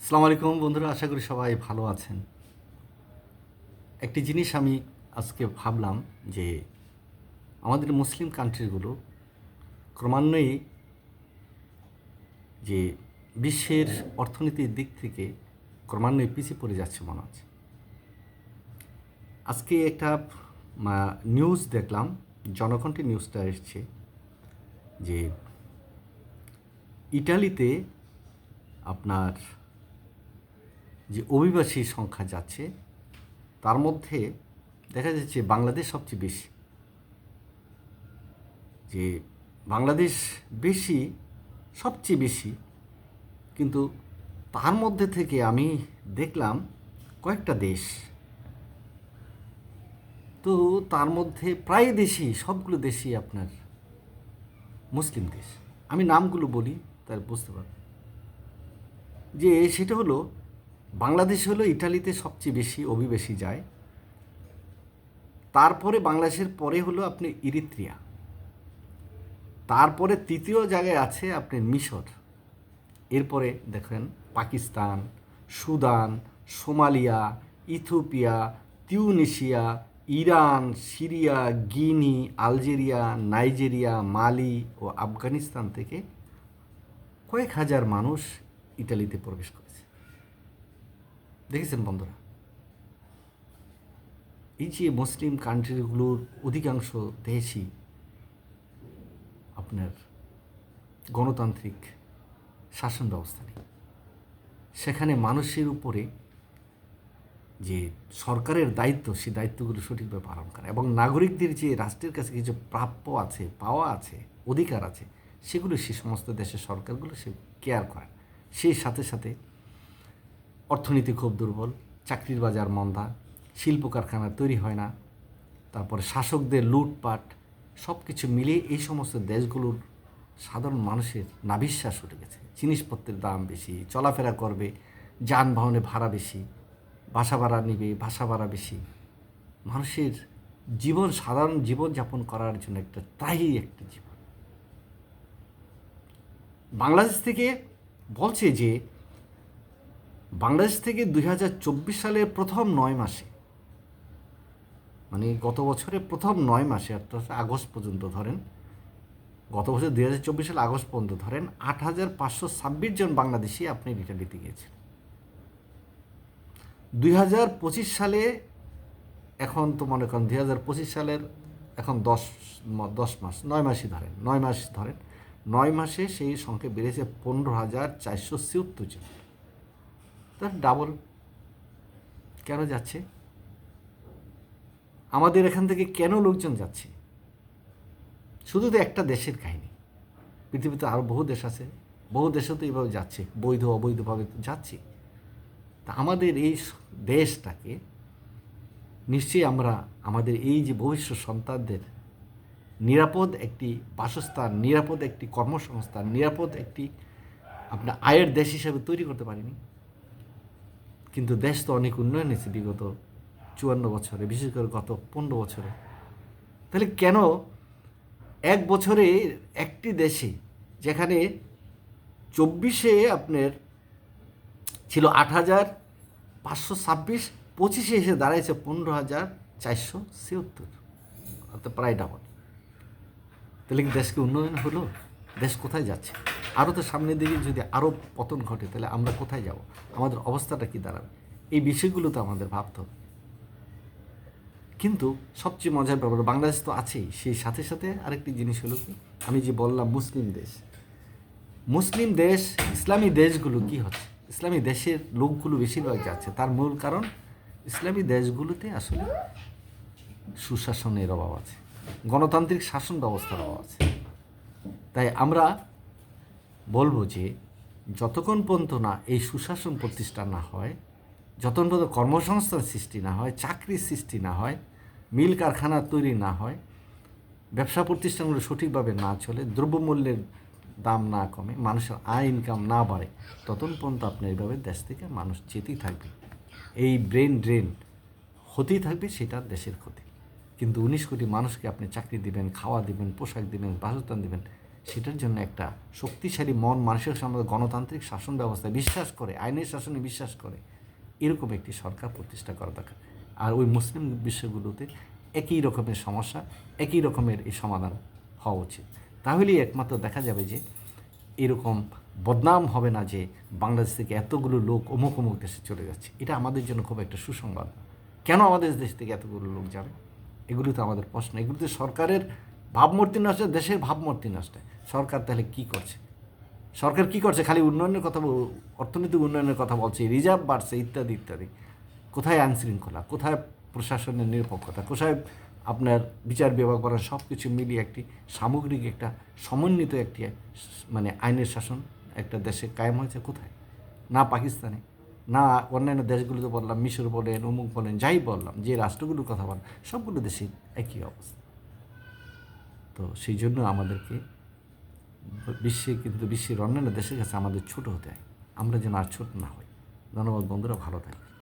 আসসালামু আলাইকুম বন্ধুরা, আশা করি সবাই ভালো আছেন। একটি জিনিস আমি আজকে ভাবলাম যে আমাদের মুসলিম কান্ট্রিগুলো ক্রমান্বয়ে যে বিশ্বের অর্থনীতির দিক থেকে ক্রমান্বয়ে পিছিয়ে পড়ে যাচ্ছে মনে হচ্ছে। আজকে একটা নিউজ দেখলাম, জনকণ্ঠে নিউজটা এসছে যে ইটালিতে আপনার যে অভিবাসীর সংখ্যা যাচ্ছে, তার মধ্যে দেখা যাচ্ছে বাংলাদেশ সবচেয়ে বেশি। যে বাংলাদেশ বেশি, সবচেয়ে বেশি। কিন্তু তার মধ্যে থেকে আমি দেখলাম কয়েকটা দেশ। তো তার মধ্যে প্রায় দেশই, সবগুলো দেশই আপনার মুসলিম দেশ। আমি নামগুলো বলি তার বুঝতে পারবেন। যে সেটা হলো বাংলাদেশ হলো ইটালিতে সবচেয়ে বেশি অভিবাসী যায়। তারপরে বাংলাদেশের পরে হলো আপনি ইরিত্রিয়া। তারপরে তৃতীয় জায়গায় আছে আপনি মিশর। এরপরে দেখেন Pakistan, Sudan, Somalia, Ethiopia Tunisia Iran, Syria, Guinea, Algeria, Nigeria, Mali ও আফগানিস্তান থেকে কয়েক হাজার মানুষ ইটালিতে প্রবেশ করেছে দেখেছেন বন্ধুরা? এই যে মুসলিম কান্ট্রিগুলোর অধিকাংশ দেশই আপনার গণতান্ত্রিক শাসন ব্যবস্থা নেই। সেখানে মানুষের উপরে যে সরকারের দায়িত্ব, সেই দায়িত্বগুলো সঠিকভাবে পালন করে এবং নাগরিকদের যে রাষ্ট্রের কাছে কিছু প্রাপ্য আছে, পাওয়া আছে, অধিকার আছে, সেগুলো সে সমস্ত দেশের সরকারগুলো সে কেয়ার করে। সেই সাথে সাথে অর্থনীতি খুব দুর্বল, চাকরির বাজার মন্দা শিল্প কারখানা তৈরি হয় না, তারপরে শাসকদের লুটপাট সব কিছু মিলিয়ে এই সমস্ত দেশগুলোর সাধারণ মানুষের নাবিশ্বাস উঠে গেছে। জিনিসপত্রের দাম বেশি, চলাফেরা করবে, যানবাহনে ভাড়া বেশি, বাসা ভাড়া নিবে, বাসা ভাড়া বেশি। মানুষের জীবন, সাধারণ জীবন যাপন করার জন্য একটা ত্রায়ী একটা জীবন। বাংলাদেশ থেকে বলছে যে বাংলাদেশ থেকে দুই সালের প্রথম নয় মাসে মানে গত বছরের প্রথম নয় মাসে, অর্থাৎ আগস্ট পর্যন্ত ধরেন, গত বছর দুই হাজার চব্বিশ সালে আগস্ট পর্যন্ত ধরেন, আট হাজার পাঁচশো ছাব্বিশ জন বাংলাদেশি আপনি রিটার্ন দিতে গিয়েছেন। দুই হাজার পঁচিশ সালে এখন তো মনে করেন দুই হাজার পঁচিশ সালের এখন দশ দশ মাস, নয় মাসই ধরেন, নয় মাস ধরেন, নয় মাসে সেই সংখ্যা বেড়েছে পনেরো হাজার চারশো ছিয়াত্তর জন। তার ডাবল কেন যাচ্ছে? আমাদের এখান থেকে কেন লোকজন যাচ্ছে? শুধু তো একটা দেশের কাহিনী। পৃথিবীতে আরও বহু দেশ আছে। বহু দেশও তো এইভাবে যাচ্ছে, বৈধ, অবৈধভাবে যাচ্ছে। তা আমাদের এই দেশটাকে নিশ্চয়ই আমরা আমাদের এই যে ভবিষ্যৎ সন্তানদের নিরাপদ একটি বাসস্থান, নিরাপদ একটি কর্মসংস্থান, নিরাপদ একটি আপনার আয়ের দেশ হিসাবে তৈরি করতে পারিনি। কিন্তু দেশ তো অনেক উন্নয়ন হয়েছে বিগত চুয়ান্ন বছরে, বিশেষ করে গত পনেরো বছরে। তাহলে কেন এক বছরে একটি দেশে যেখানে চব্বিশে আপনার ছিল আট হাজার পাঁচশো ছাব্বিশ, পঁচিশে এসে দাঁড়াইছে পনেরো হাজার চারশো ছিয়াত্তর। অর্থাৎ প্রায় ডাবল তাহলে কি দেশকে উন্নয়ন হলো? দেশ কোথায় যাচ্ছে? আরও তো সামনের দিকে যদি আরও পতন ঘটে, তাহলে আমরা কোথায় যাব? আমাদের অবস্থাটা কি দাঁড়াবে? এই বিষয়গুলো তো আমাদের ভাবতে হবে। কিন্তু সবচেয়ে মজার ব্যাপার, বাংলাদেশ তো আছেই। সেই সাথে সাথে আরেকটি জিনিস হলো কি? আমি যে বললাম মুসলিম দেশ। মুসলিম দেশ, ইসলামী দেশগুলো কি হচ্ছে? ইসলামী দেশের লোকগুলো বেশিরভাগ যাচ্ছে। তার মূল কারণ, ইসলামী দেশগুলোতে আসলে সুশাসনের অভাব আছে। গণতান্ত্রিক শাসন ব্যবস্থার অভাব আছে। তাই আমরা বলব যে যতক্ষণ পর্যন্ত না এই সুশাসন প্রতিষ্ঠা না হয়, যতক্ষণ পর্যন্ত কর্মসংস্থান সৃষ্টি না হয়, চাকরির সৃষ্টি না হয়, মিল কারখানা তৈরি না হয়, ব্যবসা প্রতিষ্ঠানগুলো সঠিকভাবে না চলে, দ্রব্যমূল্যের দাম না কমে, মানুষের আয় ইনকাম না বাড়ে, ততক্ষণ পর্যন্ত আপনার এইভাবে দেশ থেকে মানুষ যেতেই থাকবে। এই ব্রেন ড্রেন হতেই থাকবে, সেটা দেশের ক্ষতি। কিন্তু উনিশ কোটি মানুষকে আপনি চাকরি দিবেন, খাওয়া দিবেন, পোশাক দিবেন, বাসস্থান দিবেন সেটার জন্য একটা শক্তিশালী মন মানুষের সামনে গণতান্ত্রিক শাসন ব্যবস্থা বিশ্বাস করে, আইনের শাসনে বিশ্বাস করে, এরকম একটি সরকার প্রতিষ্ঠা করা দরকার। আর ওই মুসলিম বিশ্বগুলোতে একই রকমের সমস্যা, একই রকমের এই সমাধান হওয়া উচিত। তাহলেই একমাত্র দেখা যাবে যে এরকম বদনাম হবে না যে বাংলাদেশ থেকে এতগুলো লোক অমুক অমুক দেশে চলে যাচ্ছে। এটা আমাদের জন্য খুব একটা সুসংবাদ কেন আমাদের দেশ থেকে এতগুলো লোক যাবে? এগুলো তো আমাদের প্রশ্ন। এগুলো তো সরকারের ভাবমূর্তি নষ্ট, দেশের ভাবমূর্তি নষ্ট। সরকার তাহলে কি করছে? সরকার কি করছে? খালি উন্নয়নের কথা অর্থনৈতিক উন্নয়নের কথা বলছে, রিজার্ভ বাড়ছে, ইত্যাদি ইত্যাদি। কোথায় আইন শৃঙ্খলা? কোথায় প্রশাসনের নিরপেক্ষতা? কোথায় আপনার বিচার বিভাগ করার সব কিছু মিলিয়ে একটি সামগ্রিক একটা সমন্বিত একটি মানে আইনের শাসন একটা দেশে কায়েম হয়েছে কোথায়? না পাকিস্তানে, না অন্যান্য দেশগুলোতে বললাম, মিশর বলেন, অমুক বলেন, যাই বললাম, যে রাষ্ট্রগুলোর কথা বলেন, সবগুলো দেশে একই অবস্থা। তো সেই জন্য আমাদেরকে বিশ্বে কিন্তু বিশ্বের অন্যান্য দেশের কাছে আমাদের ছোট হতে হয়। আমরা যেন আর ছোট না হই। ধন্যবাদ বন্ধুরা, ভালো থাকবে